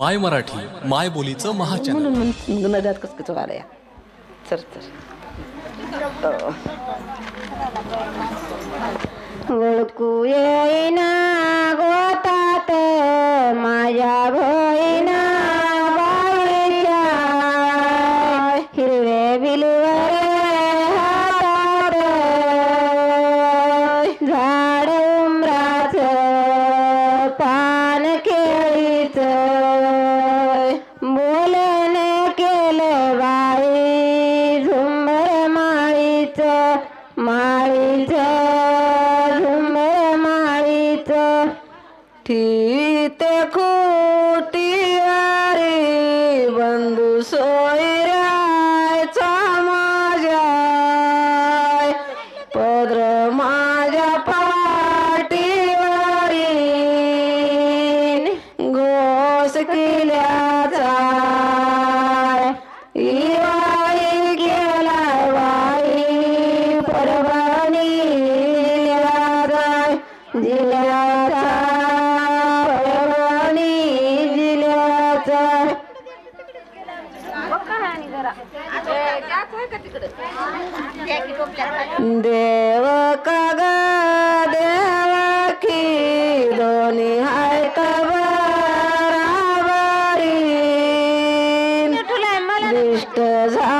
माय मराठी माय बोलीचं महाचॅनल. म्हणून नद्यात कसं कसं वाला या? चर चर हो. ओळखू येईना गोतात माझ्या भोईना देव का ग देवा की दोन्ही हाय बराबरी दिष्ट झाली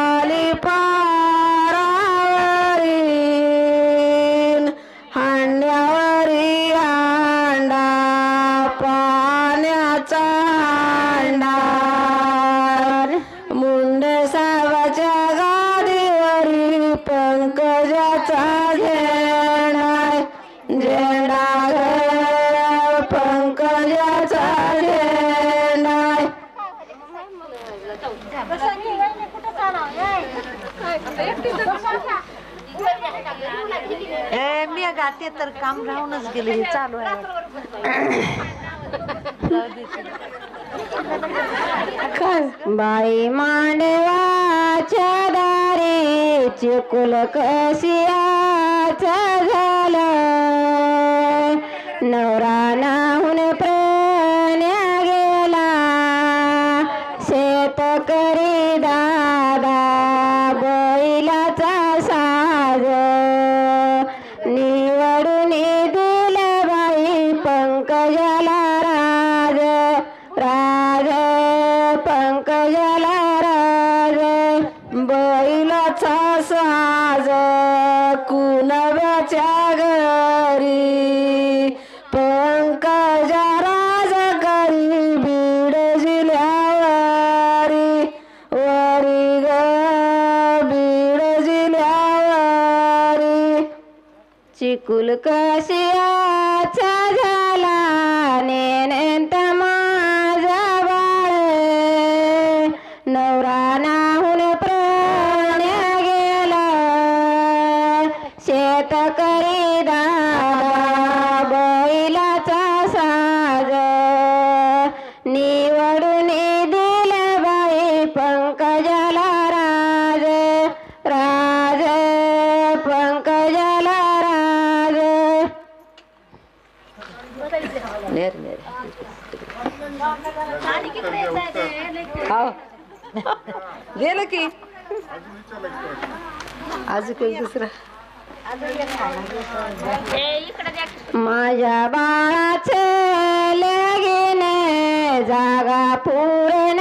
ए मी गाते तर काम राहूनच गेले हे चालू आहे. बाई मांडवाच्या दारे चिकुल कसियाचा झाला. नवरा नाव करी दादा बैलाचा साज. निवडून दिलं बाई पंकजाला राज. राज पंकजाला राज. बैलाचा साज. कुणव्याच्या घरी? चिकुल कशियाचा झाला नेनंत माझा बाळ. नवरा नाहून प्राण्या गेला शेतकरी दादा हो गेलं की. आज काही दुसरा. माझ्या बाळाचे लगीन जागा पूर्ण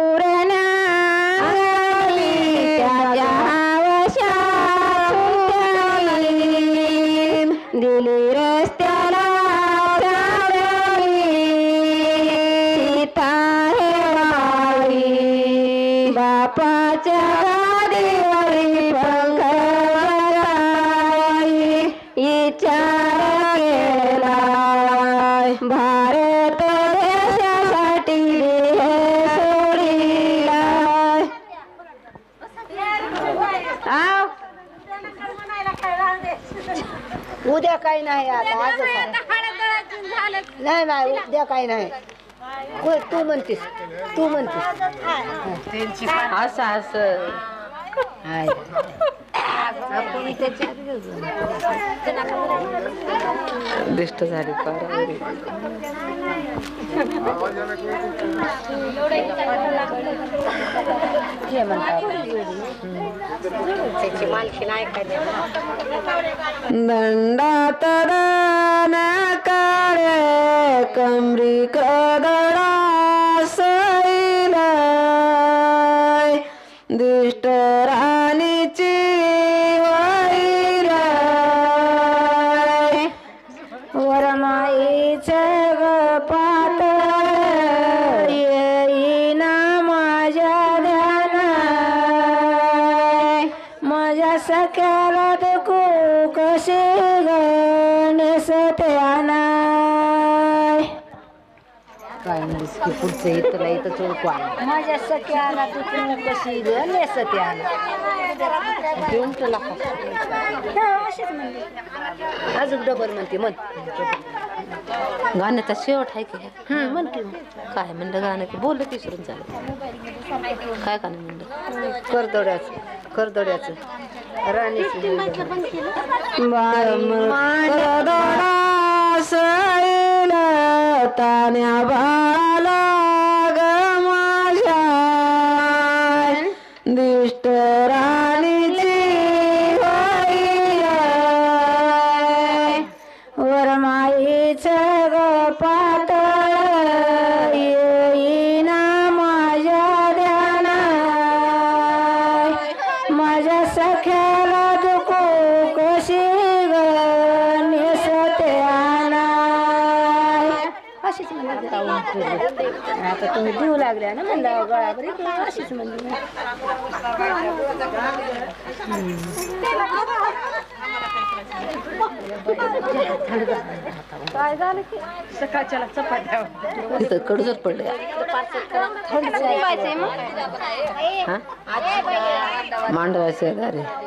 बापाच्या गादीवरी पंखवाई इचार केलाय. भारत देशासाठी हे सोडीलाय. उद्या काही नाही आता आजच आहे. नाही नाही उद्या काही नाही. तू म्हणतीस. तू म्हणतीस असं असं. दिष्ट झाली हे म्हणतात त्याची मालकी नाही दंडात दान काळे कमरी कदडा सैल दुष्ट राणीची वाईल वरमाईचं गपात येईना माझ्या ध्यान माझ्या सख्याला तू कशी गणेश त्याना काय म्हणलीस की पुढचं इथं तुला इथं चोळकू आला माझ्या सख्याला दुखू कशी गणेश त्याना घेऊन तुला अजून डबल म्हणते म्हण. गाण्याचा शेवट आहे की? म्हण की काय म्हणलं गाणं की? बोललं की विसरून झालं. काय गाणं म्हणलं? करदोड्याचं करदोड्याचं. राणीची सैल ताण्या भाला ग माझ्या दिष्ट राणीची होईल वरमाईच ग पात येईना माझ्या ध्यान माझ्या सख्याला आता तुम्ही देऊ लागल्या ना म्हणलं गळाभरी अशीच म्हणली इथं कडजत पडले मांडवा शेजारी आजीला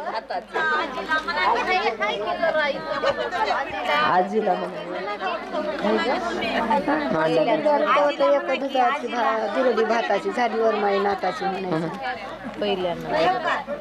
दुधाची भा- दुरडी भाताची झाली वरमाई नाताची म्हणायची पहिल्यांदा